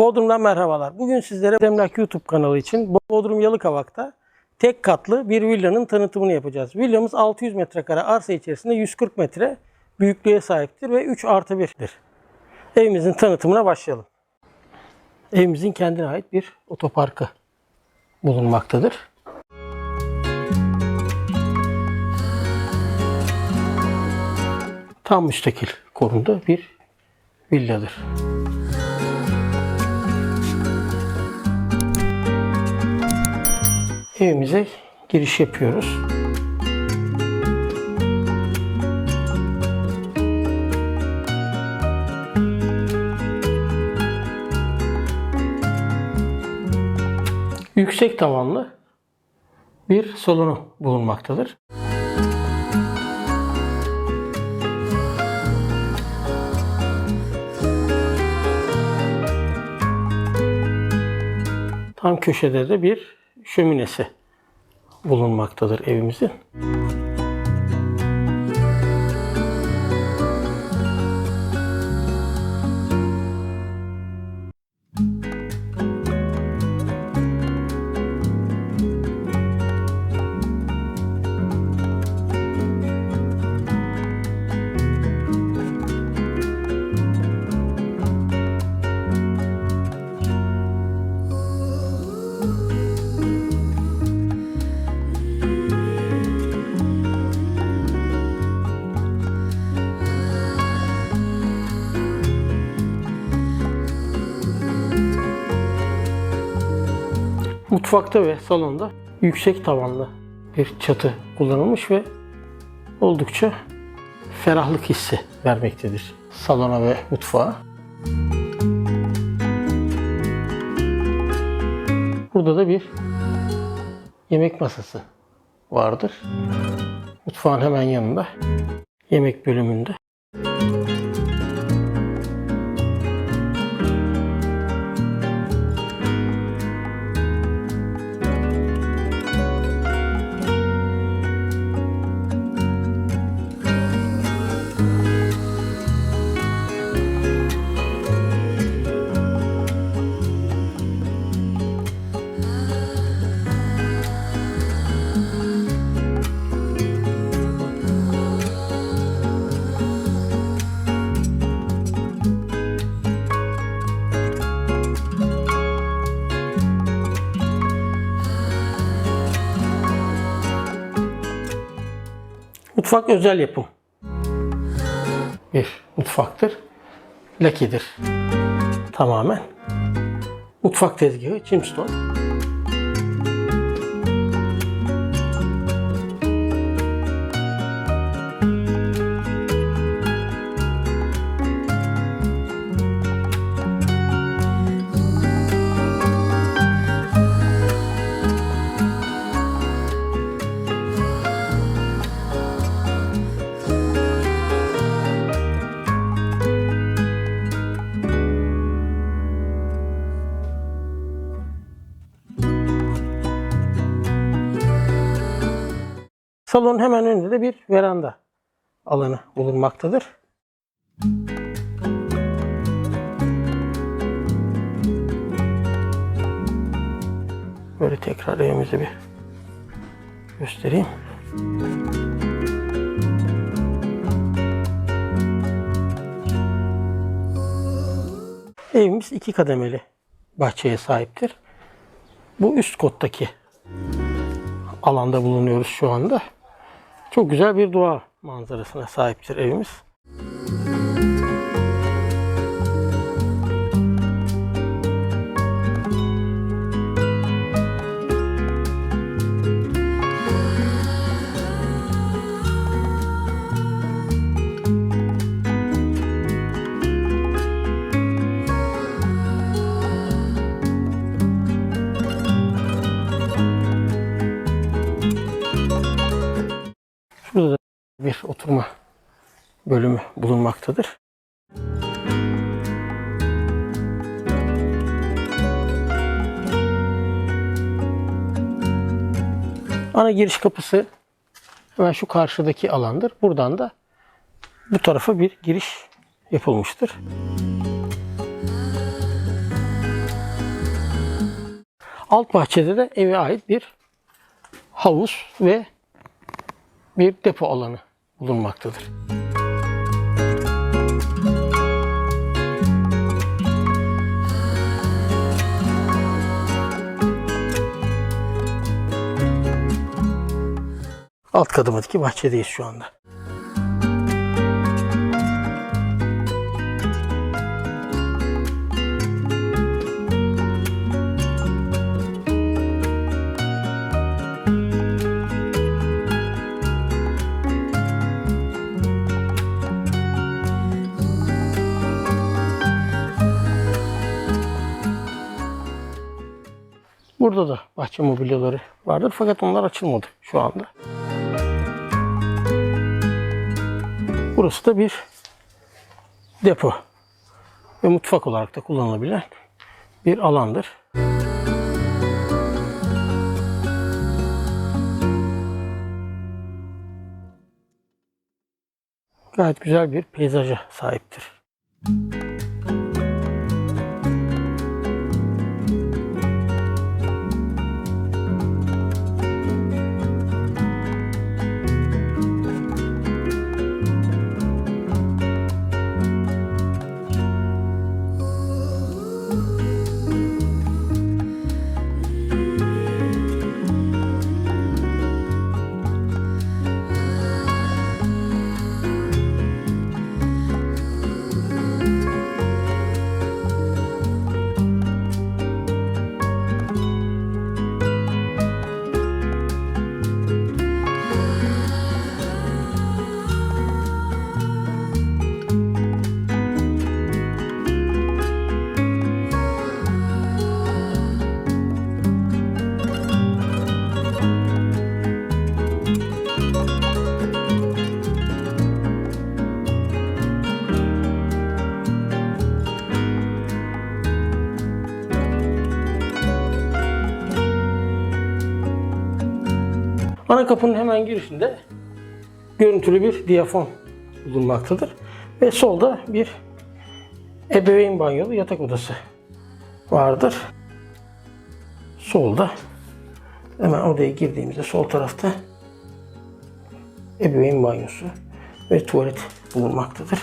Bodrum'dan merhabalar. Bugün sizlere Emlak YouTube kanalı için Bodrum Yalıkavak'ta tek katlı bir villanın tanıtımını yapacağız. Villamız 600 metrekare arsa içerisinde 140 metre büyüklüğe sahiptir ve 3 artı 1'dir. Evimizin tanıtımına başlayalım. Evimizin kendine ait bir otoparkı bulunmaktadır. Tam müstakil konumda bir villadır. Evimize giriş yapıyoruz. Yüksek tavanlı bir salonu bulunmaktadır. Tam köşede de bir şöminesi bulunmaktadır evimizin. Mutfakta ve salonda yüksek tavanlı bir çatı kullanılmış ve oldukça ferahlık hissi vermektedir salona ve mutfağa. Burada da bir yemek masası vardır. Mutfağın hemen yanında yemek bölümünde Mutfak özel yapım. Bir mutfaktır. Lakidir. Tamamen. Mutfak tezgahı Chimstone. Salonun hemen önünde de bir veranda alanı bulunmaktadır. Böyle tekrar evimizi bir göstereyim. Evimiz iki kademeli bahçeye sahiptir. Bu üst kottaki alanda bulunuyoruz şu anda. Çok güzel bir doğa manzarasına sahiptir evimiz. Bulunmaktadır. Ana giriş kapısı hemen şu karşıdaki alandır. Buradan da bu tarafa bir giriş yapılmıştır. Alt bahçede de eve ait bir havuz ve bir depo alanı bulunmaktadır. Alt katımdaki bahçedeyiz şu anda. Burada da bahçe mobilyaları vardır fakat onlar açılmadı şu anda. Burası da bir depo ve mutfak olarak da kullanılabilen bir alandır. Gayet güzel bir peyzaja sahiptir. Ana kapının hemen girişinde görüntülü bir diyafon bulunmaktadır. Ve solda bir ebeveyn banyolu yatak odası vardır. Solda hemen odaya girdiğimizde sol tarafta ebeveyn banyosu ve tuvalet bulunmaktadır.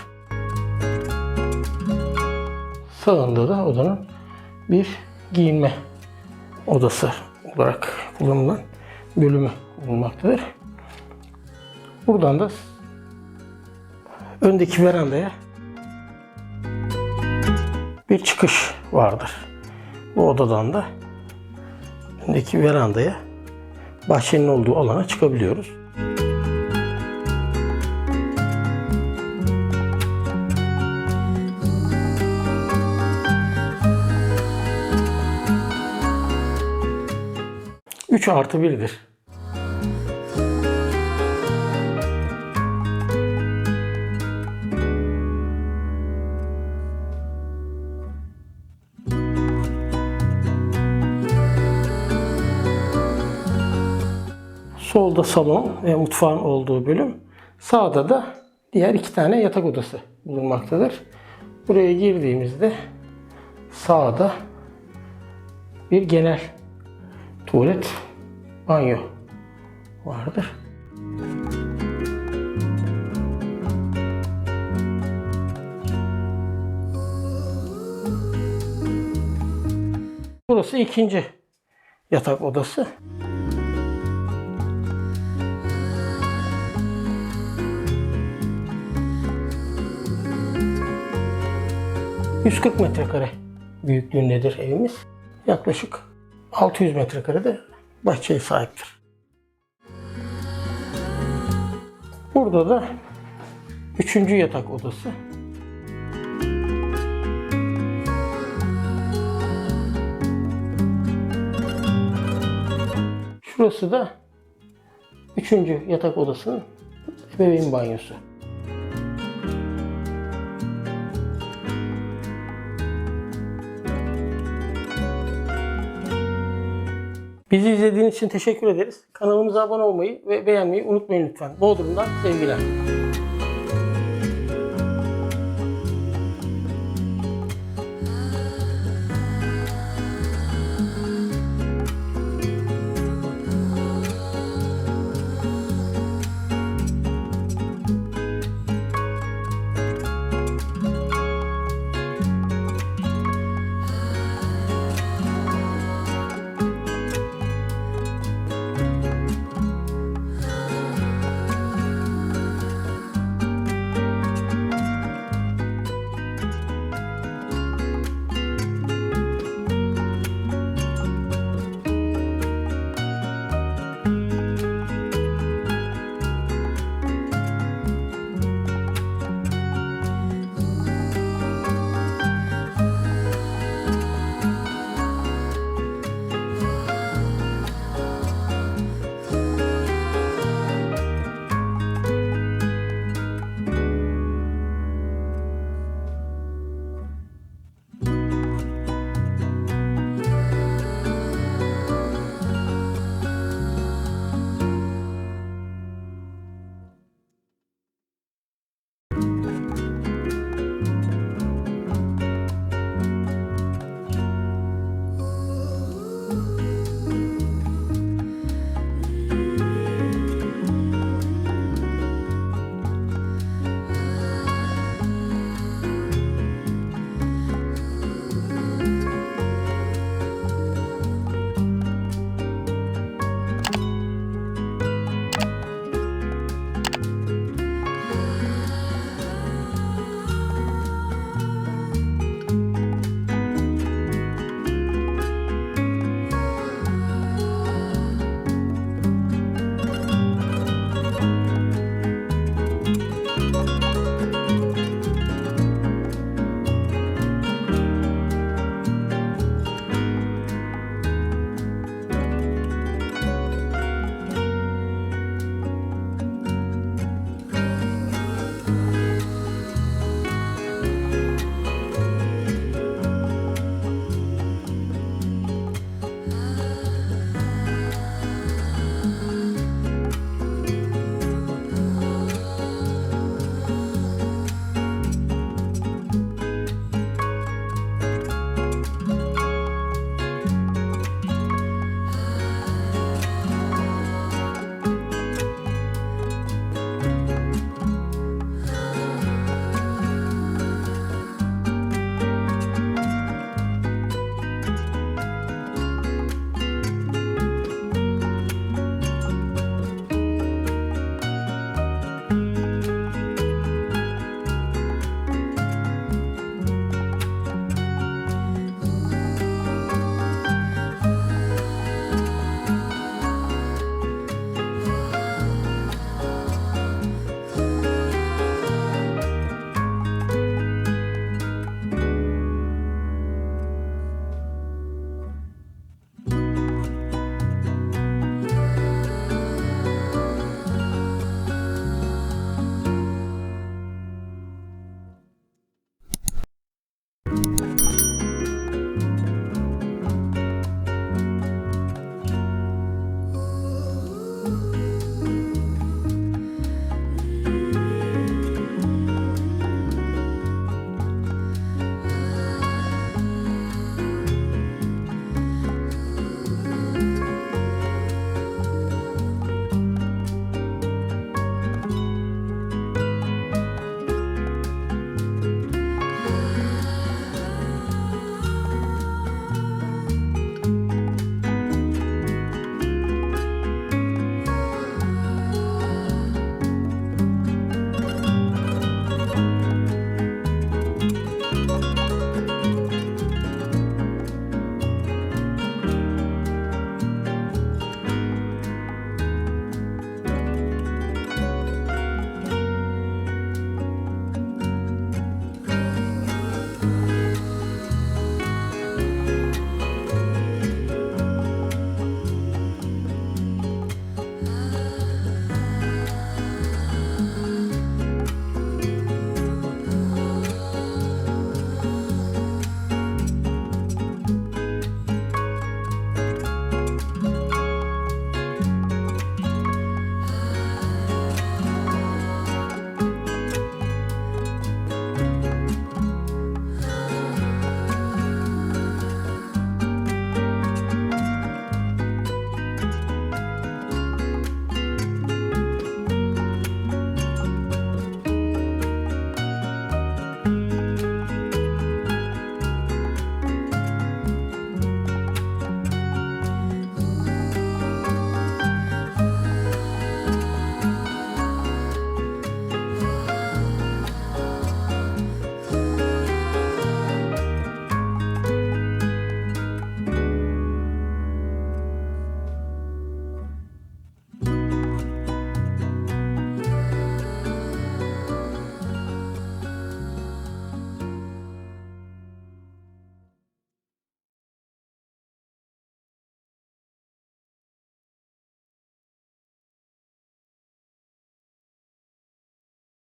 Sağında da odanın bir giyinme odası olarak kullanılan bölümü bulunmaktadır. Buradan da öndeki verandaya bir çıkış vardır. Bu odadan da öndeki verandaya bahçenin olduğu alana çıkabiliyoruz. Üç artı birdir. Solda salon ve mutfağın olduğu bölüm. Sağda da diğer iki tane yatak odası bulunmaktadır. Buraya girdiğimizde sağda bir genel tuvalet, banyo vardır. Burası ikinci yatak odası. ...140 metrekare büyüklüğündedir evimiz. Yaklaşık 600 metrekare de bahçeye sahiptir. Burada da üçüncü yatak odası. Şurası da üçüncü yatak odasının ebeveyn banyosu. Bizi izlediğiniz için teşekkür ederiz. Kanalımıza abone olmayı ve beğenmeyi unutmayın lütfen. Bodrum'dan sevgiler.